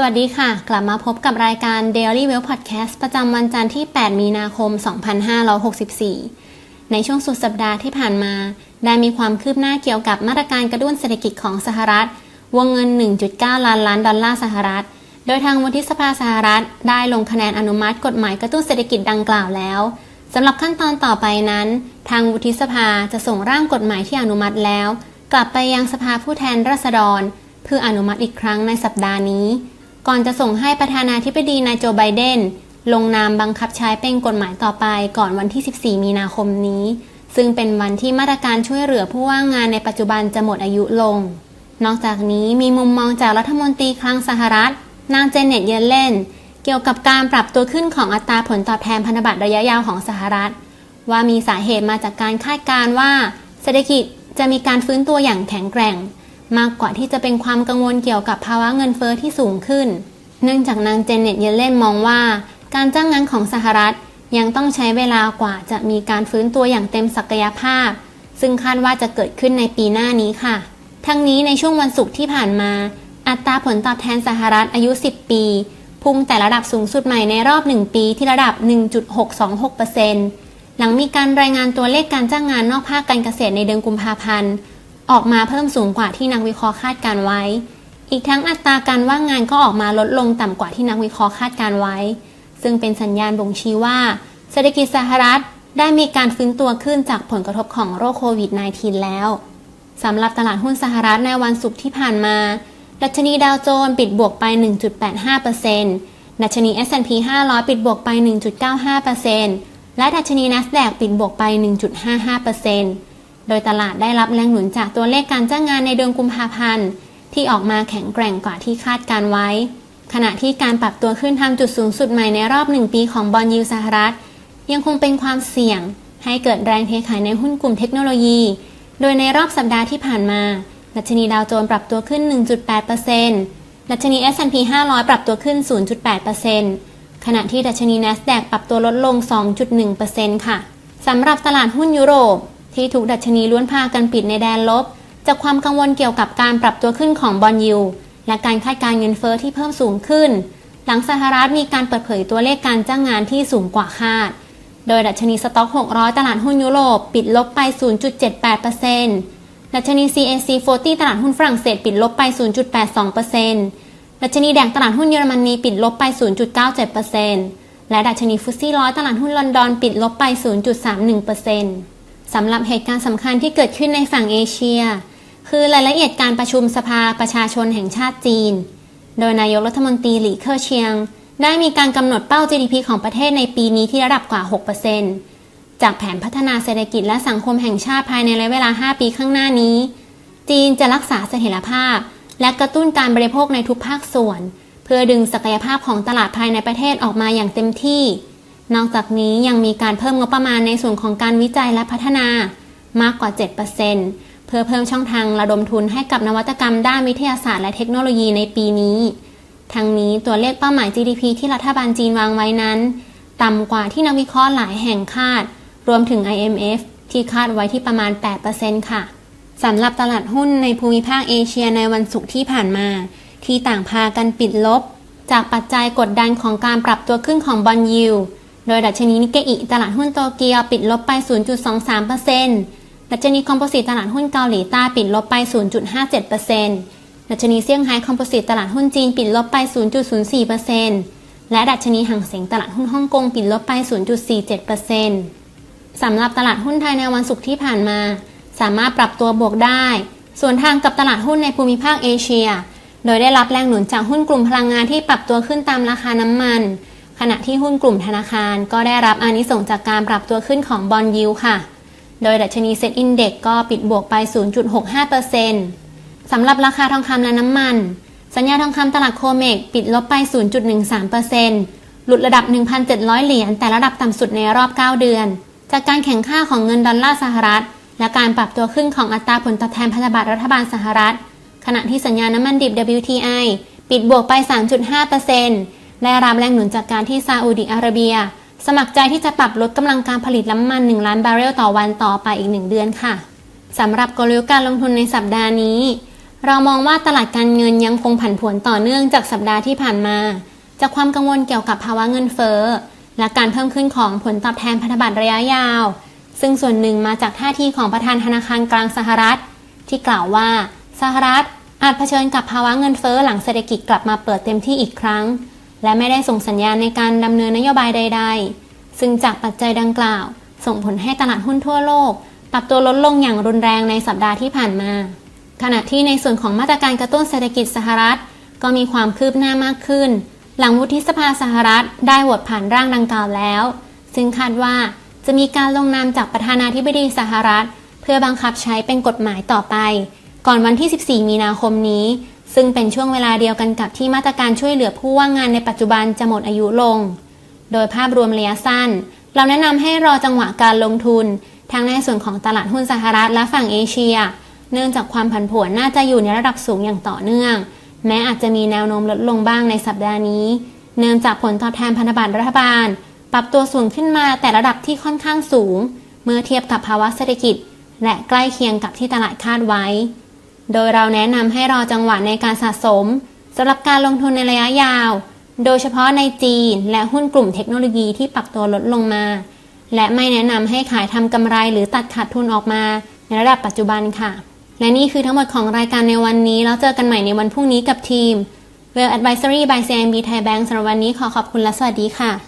สวัสดีค่ะ กลับมาพบกับรายการ Daily Well Podcast ประจำวันจันทร์ที่ 8 มีนาคม 2564 ในช่วงสุดสัปดาห์ที่ผ่านมา ได้มีความคืบหน้าเกี่ยวกับมาตรการกระตุ้นเศรษฐกิจของสหรัฐ วงเงิน 1.9 ล้านล้านดอลลาร์สหรัฐ โดยทางวุฒิสภาสหรัฐ ได้ลงคะแนนอนุมัติกฎหมายกระตุ้นเศรษฐกิจดังกล่าวแล้วสำหรับขั้นตอนต่อไปนั้น ทางวุฒิสภาจะส่งร่างกฎหมายที่อนุมัติแล้ว กลับไปยังสภาผู้แทนราษฎร เพื่ออนุมัติอีกครั้งในสัปดาห์นี้ ก่อนจะส่งให้ประธานาธิบดีนายโจไบเดนลงนามบังคับใช้เป็นกฎหมายต่อไปก่อนวันที่ 14 มีนาคมนี้ ซึ่งเป็นวันที่มาตรการช่วยเหลือผู้ว่างงานในปัจจุบันจะหมดอายุลง นอกจากนี้มีมุมมองจากรัฐมนตรีคลังสหรัฐ นางเจเน็ตเยเลนเกี่ยวกับการปรับตัวขึ้นของอัตราผลตอบแทนพันธบัตรระยะยาวของสหรัฐ ว่ามีสาเหตุมาจากการคาดการณ์ว่า เศรษฐกิจจะมีการฟื้นตัวอย่างแข็งแกร่ง มากกว่าที่จะเป็นความกังวลเกี่ยวกับภาวะเงินเฟอ้อที่สูงขึ้น เนื่องจากนางเจเน็ตเยเลนมองว่า การจ้างงานของสหรัฐยังต้องใช้เวลากว่าจะมีการฟื้นตัวอย่างเต็มศักยภาพ ซึ่งคาดว่าจะเกิดขึ้นในปีหน้านี้ค่ะ ทั้งนี้ในช่วงวันศุกร์ที่ผ่านมา อัตราผลตอบแทนสหรัฐอายุ 10 ปี พุ่งแต่ระดับสูงสุดใหม่ในรอบ 1 ปีที่ระดับ 1.626%หลังมีการรายงานตัวเลขการจ้างงานนอกภาคการเกษตรในเดือนกุมภาพันธ์ ออกมาเพิ่มสูงกว่าที่นักวิเคราะห์คาดการไว้ อีกทั้งอัตราการว่างงานก็ออกมาลดลงต่ำกว่าที่นักวิเคราะห์คาดการไว้ ซึ่งเป็นสัญญาณบ่งชี้ว่า เศรษฐกิจสหรัฐได้มีการฟื้นตัวขึ้นจากผลกระทบของโรคโควิด -19 แล้วสำหรับตลาดหุ้นสหรัฐในวันศุกร์ที่ผ่านมา ดัชนีดาวโจนส์ปิดบวกไป 1.85%ดัชนี S&P 500 ปิดบวกไป 1.95%และดัชนี NASDAQ ปิดบวกไป 1.55% โดยตลาดได้รับแรงหนุนจากตัวเลขการจ้างงานในเดือนกุมภาพันธ์ ที่ออกมาแข็งแกร่งกว่าที่คาดการไว้ ขณะที่การปรับตัวขึ้นทำจุดสูงสุดใหม่ในรอบหนึ่งปีของบอลยูสหรัฐ ยังคงเป็นความเสี่ยง ให้เกิดแรงเทขายในหุ้นกลุ่มเทคโนโลยี โดยในรอบสัปดาห์ที่ผ่านมา ดัชนีดาวโจนส์ปรับตัวขึ้น 1.8%ดัชนี S&P 500 ปรับตัวขึ้น 0.8%ขณะที่ดัชนี NASDAQ ปรับตัวลดลง 2.1%ค่ะสำหรับตลาดหุ้นยุโรป ที่ถูกดัชนีล้วนพากันปิดในแดนลบ จากความกังวลเกี่ยวกับการปรับตัวขึ้นของบอลยูและการคาดการเงินเฟอ้อที่เพิ่มสูงขึ้น หลังสหรัฐมีการเปิดเผยตัวเลขการจ้างงานที่สูงกว่าคาด โดยดัชนีสต็อก 600 ตลาดหุ้นยุโรปปิดลบไป 0.78%ดัชนี CAC 40 ตลาดหุ้นฝรั่งเศสปิดลบไป 0.82%ดัชนีแดงตลาดหุ้นเยอรมนีปิดลบไป 0.97%และดัชนีฟุตซี่ร้อยตลาดหุ้นลอนดอนปิดลบไป 0.31% สำหรับเหตุการณ์สำคัญที่เกิดขึ้นในฝั่งเอเชีย คือรายละเอียดการประชุมสภาประชาชนแห่งชาติจีน โดยนายกรัฐมนตรีหลี่เค่อเชียง ได้มีการกำหนดเป้า GDP ของประเทศในปีนี้ที่ระดับกว่า 6%จากแผนพัฒนาเศรษฐกิจและสังคมแห่งชาติภายในระยะเวลา 5 ปีข้างหน้านี้ จีนจะรักษาเสถียรภาพ และกระตุ้นการบริโภคในทุกภาคส่วน เพื่อดึงศักยภาพของตลาดภายในประเทศออกมาอย่างเต็มที่ นอกจากนี้ยังมีการเพิ่มงบประมาณในส่วนของการวิจัยและพัฒนามากกว่า 7%เพื่อเพิ่มช่องทางระดมทุนให้กับนวัตกรรมด้านวิทยาศาสตร์และเทคโนโลยีในปีนี้ ทั้งนี้ตัวเลขเป้าหมาย GDP ที่รัฐบาลจีนวางไว้นั้น ต่ำกว่าที่นักวิเคราะห์หลายแห่งคาด รวมถึง IMF ที่คาดไว้ที่ประมาณ 8%ค่ะสำหรับตลาดหุ้นในภูมิภาคเอเชียในวันศุกร์ที่ผ่านมา ที่ต่างพากันปิดลบ จากปัจจัยกดดันของการปรับตัวขึ้นของบอลยู โดยดัชนีนิกเกอิตลาดหุ้นโตเกียวปิดลบไป 0.23%ดัชนีคอมโพสิตตลาดหุ้นเกาหลีใต้ปิดลบไป 0.57%ดัชนีเซี่ยงไฮ้คอมโพสิตตลาดหุ้นจีนปิดลบไป 0.04%และดัชนีห่างเสียงตลาดหุ้นฮ่องกงปิดลบไป 0.47%สำหรับตลาดหุ้นไทยในวันศุกร์ที่ผ่านมา สามารถปรับตัวบวกได้ ส่วนทางกับตลาดหุ้นในภูมิภาคเอเชีย โดยได้รับแรงหนุนจากหุ้นกลุ่มพลังงานที่ปรับตัวขึ้นตามราคาน้ำมัน ขณะที่หุ้นกลุ่มธนาคารก็ได้รับอานิสงจากการปรับตัวขึ้นของบอลยิวค่ะ โดยดัชนีเซ็ตอินเด็กก็ปิดบวกไป 0.65%สำหรับราคาทองคำและน้ำมัน สัญญาทองคำตลาดโคเมกปิดลบไป 0.13%หลุดระดับ 1,700 เหรียญแต่ระดับต่ำสุดในรอบ 9 เดือน จากการแข่งข้าของเงินดอลลาร์สหรัฐ และการปรับตัวขึ้นของอัตราผลตอบแทนพันธบัตรรัฐบาลสหรัฐ ขณะที่สัญญาน้ำมันดิบ WTI ปิดบวกไป 3.5% และรับแรงหนุนจากการที่ซาอุดิอาระเบีย สมัครใจที่จะปรับลดกำลังการผลิตน้ำมัน 1 ล้านบาร์เรลต่อวันต่อไปอีก 1 เดือนค่ะสำหรับกลยุทธ์การลงทุนในสัปดาห์นี้ เรามองว่าตลาดการเงินยังคงผันผวนต่อเนื่องจากสัปดาห์ที่ผ่านมา จากความกังวลเกี่ยวกับภาวะเงินเฟ้อและการเพิ่มขึ้นของผลตอบแทนพันธบัตรระยะยาว ซึ่งส่วนหนึ่งมาจากท่าทีของประธานธนาคารกลางสหรัฐ ที่กล่าวว่าสหรัฐอาจเผชิญกับภาวะเงินเฟ้อหลังเศรษฐกิจกลับมาเปิดเต็มที่อีกครั้ง และไม่ได้ส่งสัญญาณในการดำเนินนโยบายใด ๆ ซึ่งจากปัจจัยดังกล่าว ส่งผลให้ตลาดหุ้นทั่วโลก ปรับตัวลดลงอย่างรุนแรงในสัปดาห์ที่ผ่านมา ขณะที่ในส่วนของมาตรการกระตุ้นเศรษฐกิจสหรัฐ ก็มีความคืบหน้ามากขึ้น หลังวุฒิสภาสหรัฐได้โหวตผ่านร่างดังกล่าวแล้ว ซึ่งคาดว่าจะมีการลงนามจากประธานาธิบดีสหรัฐ เพื่อบังคับใช้เป็นกฎหมายต่อไป ก่อนวันที่ 14 มีนาคมนี้ ซึ่งเป็นช่วงเวลาเดียวกันกับที่มาตรการช่วยเหลือผู้ว่างงานในปัจจุบันจะหมดอายุลง โดยภาพรวมระยะสั้น เราแนะนำให้รอจังหวะการลงทุน ทั้งในส่วนของตลาดหุ้นสหรัฐและฝั่งเอเชีย เนื่องจากความผันผวนน่าจะอยู่ในระดับสูงอย่างต่อเนื่อง แม้อาจจะมีแนวโน้มลดลงบ้างในสัปดาห์นี้ เนื่องจากผลตอบแทนพันธบัตรรัฐบาล ปรับตัวสูงขึ้นมาแต่ระดับที่ค่อนข้างสูง เมื่อเทียบกับภาวะเศรษฐกิจ และใกล้เคียงกับที่ตลาดคาดไว้ โดยเราแนะนำให้รอจังหวะในการสะสมสำหรับการลงทุนในระยะยาว โดยเฉพาะในจีน และหุ้นกลุ่มเทคโนโลยีที่ปรับตัวลดลงมา และไม่แนะนำให้ขายทำกำไรหรือตัดขาดทุนออกมา ในระดับปัจจุบันค่ะ และนี่คือทั้งหมดของรายการในวันนี้ แล้วเจอกันใหม่ในวันพรุ่งนี้กับทีม Well Advisory by CMB Thai Bank สำหรับวันนี้ขอขอบคุณและสวัสดีค่ะ